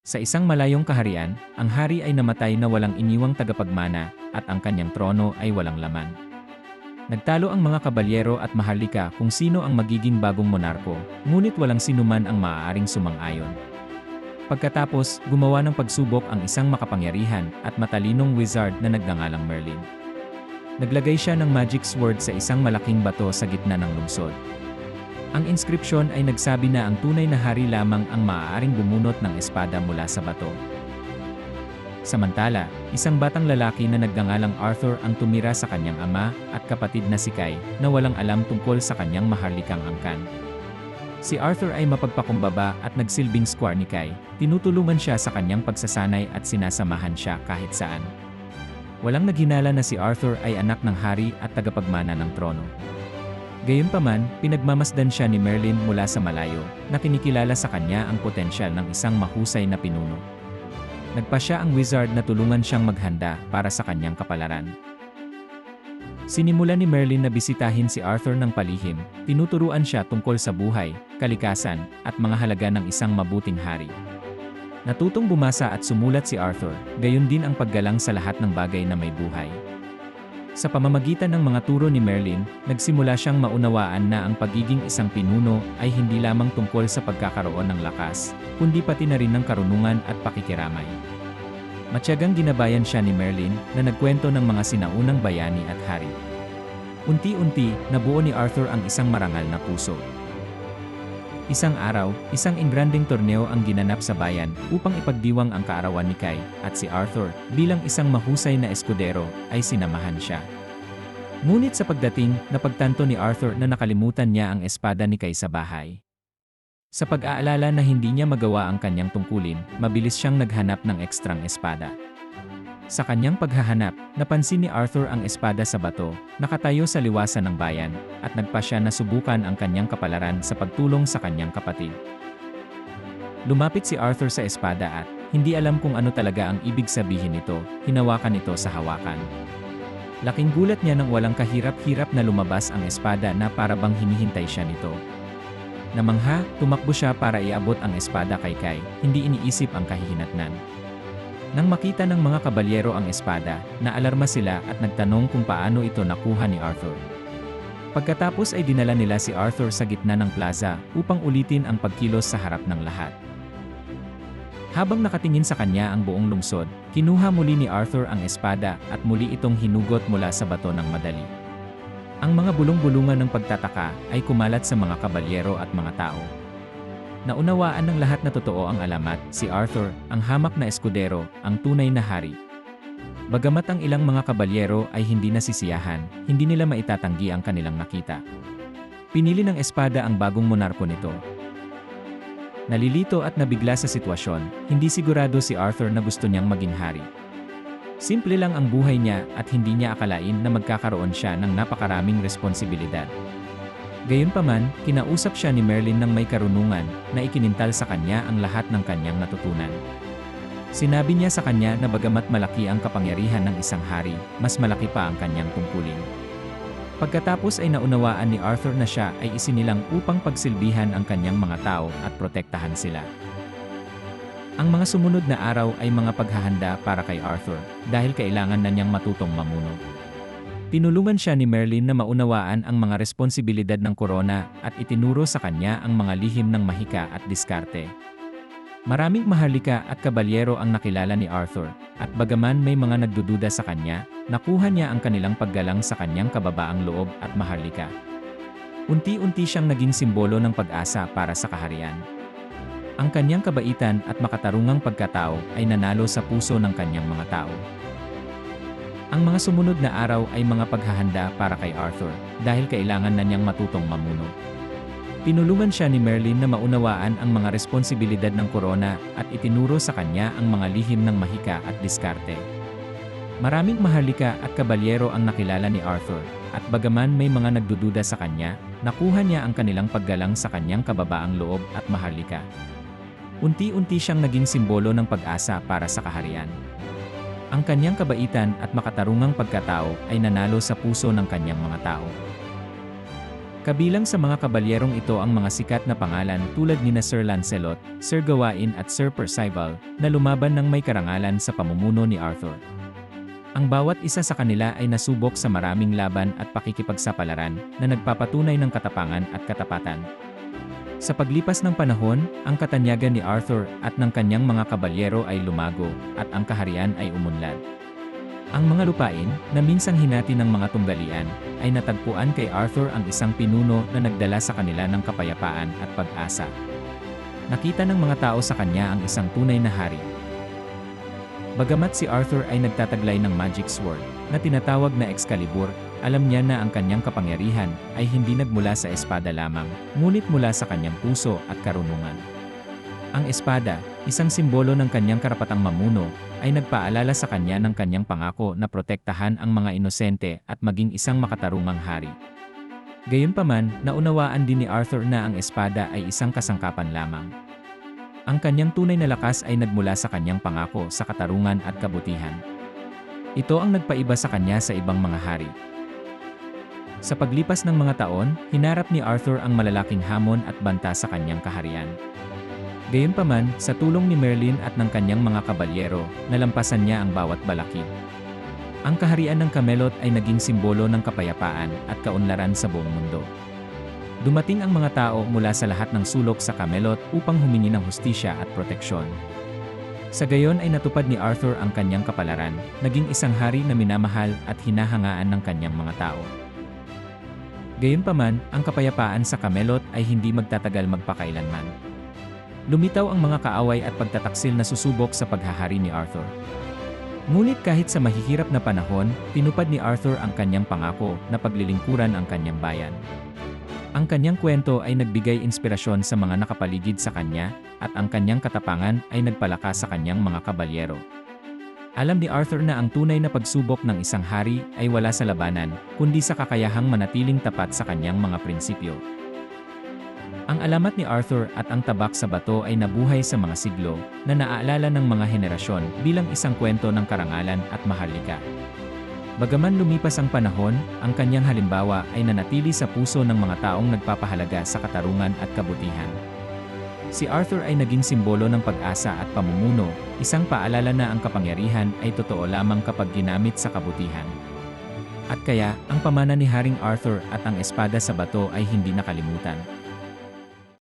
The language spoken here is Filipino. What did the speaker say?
Sa isang malayong kaharian, ang hari ay namatay na walang iniwang tagapagmana, at ang kanyang trono ay walang laman. Nagtalo ang mga kabalyero at maharlika kung sino ang magiging bagong monarko, ngunit walang sinuman ang maaaring sumang-ayon. Pagkatapos, gumawa ng pagsubok ang isang makapangyarihan at matalinong wizard na nagngangalang Merlin. Naglagay siya ng magic sword sa isang malaking bato sa gitna ng lungsod. Ang inskripsyon ay nagsabi na ang tunay na hari lamang ang maaaring bumunot ng espada mula sa bato. Samantala, isang batang lalaki na nagngangalang Arthur ang tumira sa kanyang ama at kapatid na si Kai na walang alam tungkol sa kanyang maharlikang angkan. Si Arthur ay mapagpakumbaba at nagsilbing square ni Kai, tinutulungan siya sa kanyang pagsasanay at sinasamahan siya kahit saan. Walang naghinala na si Arthur ay anak ng hari at tagapagmana ng trono. Gayunpaman, pinagmamasdan siya ni Merlin mula sa malayo, na kinikilala sa kanya ang potensyal ng isang mahusay na pinuno. Nagpa siya ang wizard na tulungan siyang maghanda para sa kanyang kapalaran. Sinimula ni Merlin na bisitahin si Arthur ng palihim, tinuturuan siya tungkol sa buhay, kalikasan, at mga halaga ng isang mabuting hari. Natutong bumasa at sumulat si Arthur, gayon din ang paggalang sa lahat ng bagay na may buhay. Sa pamamagitan ng mga turo ni Merlin, nagsimula siyang maunawaan na ang pagiging isang pinuno ay hindi lamang tungkol sa pagkakaroon ng lakas, kundi pati na rin ng karunungan at pakikiramay. Matyagang ginabayan siya ni Merlin na nagkwento ng mga sinaunang bayani at hari. Unti-unti, nabuo ni Arthur ang isang marangal na puso. Isang araw, isang ingranding torneo ang ginanap sa bayan upang ipagdiwang ang kaarawan ni Kai at si Arthur bilang isang mahusay na eskudero ay sinamahan siya. Ngunit sa pagdating, napagtanto ni Arthur na nakalimutan niya ang espada ni Kai sa bahay. Sa pag-aalala na hindi niya magawa ang kanyang tungkulin, mabilis siyang naghanap ng ekstrang espada. Sa kanyang paghahanap, napansin ni Arthur ang espada sa bato, nakatayo sa liwasan ng bayan, at nagpa siya na subukan ang kanyang kapalaran sa pagtulong sa kanyang kapatid. Lumapit si Arthur sa espada at, hindi alam kung ano talaga ang ibig sabihin nito, hinawakan ito sa hawakan. Laking gulat niya nang walang kahirap-hirap na lumabas ang espada na para bang hinihintay siya nito. Namangha, tumakbo siya para iabot ang espada kay Kai, hindi iniisip ang kahihinatnan. Nang makita ng mga kabalyero ang espada, naalarma sila at nagtanong kung paano ito nakuha ni Arthur. Pagkatapos ay dinala nila si Arthur sa gitna ng plaza upang ulitin ang pagkilos sa harap ng lahat. Habang nakatingin sa kanya ang buong lungsod, kinuha muli ni Arthur ang espada at muli itong hinugot mula sa bato ng madali. Ang mga bulong-bulungan ng pagtataka ay kumalat sa mga kabalyero at mga tao. Naunawaan ng lahat na totoo ang alamat, si Arthur, ang hamak na eskudero, ang tunay na hari. Bagamat ang ilang mga kabalyero ay hindi nasisiyahan, hindi nila maitatanggi ang kanilang nakita. Pinili ng espada ang bagong monarko nito. Nalilito at nabigla sa sitwasyon, hindi sigurado si Arthur na gusto niyang maging hari. Simple lang ang buhay niya at hindi niya akalain na magkakaroon siya ng napakaraming responsibilidad. Gayunpaman, kinausap siya ni Merlin ng may karunungan na ikinintal sa kanya ang lahat ng kanyang natutunan. Sinabi niya sa kanya na bagamat malaki ang kapangyarihan ng isang hari, mas malaki pa ang kanyang tungkulin. Pagkatapos ay naunawaan ni Arthur na siya ay isinilang upang pagsilbihan ang kanyang mga tao at protektahan sila. Ang mga sumunod na araw ay mga paghahanda para kay Arthur dahil kailangan na niyang matutong mamuno. Tinulungan siya ni Merlin na maunawaan ang mga responsibilidad ng korona at itinuro sa kanya ang mga lihim ng mahika at diskarte. Maraming maharlika at kabalyero ang nakilala ni Arthur, at bagaman may mga nagdududa sa kanya, nakuha niya ang kanilang paggalang sa kanyang kababaang loob at maharlika. Unti-unti siyang naging simbolo ng pag-asa para sa kaharian. Ang kanyang kabaitan at makatarungang pagkatao ay nanalo sa puso ng kanyang mga tao. Ang mga sumunod na araw ay mga paghahanda para kay Arthur dahil kailangan na niyang matutong mamuno. Tinulungan siya ni Merlin na maunawaan ang mga responsibilidad ng korona at itinuro sa kanya ang mga lihim ng mahika at diskarte. Maraming maharlika at kabalyero ang nakilala ni Arthur, at bagaman may mga nagdududa sa kanya, nakuha niya ang kanilang paggalang sa kanyang kababaang loob at maharlika. Unti-unti siyang naging simbolo ng pag-asa para sa kaharian. Ang kanyang kabaitan at makatarungang pagkatao ay nanalo sa puso ng kanyang mga tao. Kabilang sa mga kabalyerong ito ang mga sikat na pangalan tulad ni na Sir Lancelot, Sir Gawain at Sir Percival na lumaban ng may karangalan sa pamumuno ni Arthur. Ang bawat isa sa kanila ay nasubok sa maraming laban at pakikipagsapalaran na nagpapatunay ng katapangan at katapatan. Sa paglipas ng panahon, ang katanyagan ni Arthur at ng kanyang mga kabalyero ay lumago at ang kaharian ay umunlad. Ang mga lupain, na minsang hinati ng mga tunggalian, ay natagpuan kay Arthur ang isang pinuno na nagdala sa kanila ng kapayapaan at pag-asa. Nakita ng mga tao sa kanya ang isang tunay na hari. Bagamat si Arthur ay nagtataglay ng magic sword, na tinatawag na Excalibur, alam niya na ang kanyang kapangyarihan ay hindi nagmula sa espada lamang, ngunit mula sa kanyang puso at karunungan. Ang espada, isang simbolo ng kanyang karapatang mamuno, ay nagpaalala sa kanya ng kanyang pangako na protektahan ang mga inosente at maging isang makatarungang hari. Gayunpaman, naunawaan din ni Arthur na ang espada ay isang kasangkapan lamang. Ang kanyang tunay na lakas ay nagmula sa kanyang pangako sa katarungan at kabutihan. Ito ang nagpaiba sa kanya sa ibang mga hari. Sa paglipas ng mga taon, hinarap ni Arthur ang malalaking hamon at banta sa kanyang kaharian. Gayunpaman, sa tulong ni Merlin at ng kanyang mga kabalyero, nalampasan niya ang bawat balakid. Ang kaharian ng Camelot ay naging simbolo ng kapayapaan at kaunlaran sa buong mundo. Dumating ang mga tao mula sa lahat ng sulok sa Camelot upang humingi ng hustisya at proteksyon. Sa gayon ay natupad ni Arthur ang kanyang kapalaran, naging isang hari na minamahal at hinahangaan ng kanyang mga tao. Gayunpaman, ang kapayapaan sa Camelot ay hindi magtatagal magpakailanman. Lumitaw ang mga kaaway at pagtataksil na susubok sa paghahari ni Arthur. Ngunit kahit sa mahihirap na panahon, tinupad ni Arthur ang kanyang pangako na paglilingkuran ang kanyang bayan. Ang kanyang kwento ay nagbigay inspirasyon sa mga nakapaligid sa kanya, at ang kanyang katapangan ay nagpalakas sa kanyang mga kabalyero. Alam ni Arthur na ang tunay na pagsubok ng isang hari ay wala sa labanan, kundi sa kakayahang manatiling tapat sa kanyang mga prinsipyo. Ang alamat ni Arthur at ang tabak sa bato ay nabuhay sa mga siglo na naaalala ng mga henerasyon bilang isang kwento ng karangalan at mahalika. Bagaman lumipas ang panahon, ang kanyang halimbawa ay nanatili sa puso ng mga taong nagpapahalaga sa katarungan at kabutihan. Si Arthur ay naging simbolo ng pag-asa at pamumuno, isang paalala na ang kapangyarihan ay totoo lamang kapag ginamit sa kabutihan. At kaya, ang pamana ni Haring Arthur at ang espada sa bato ay hindi nakalimutan.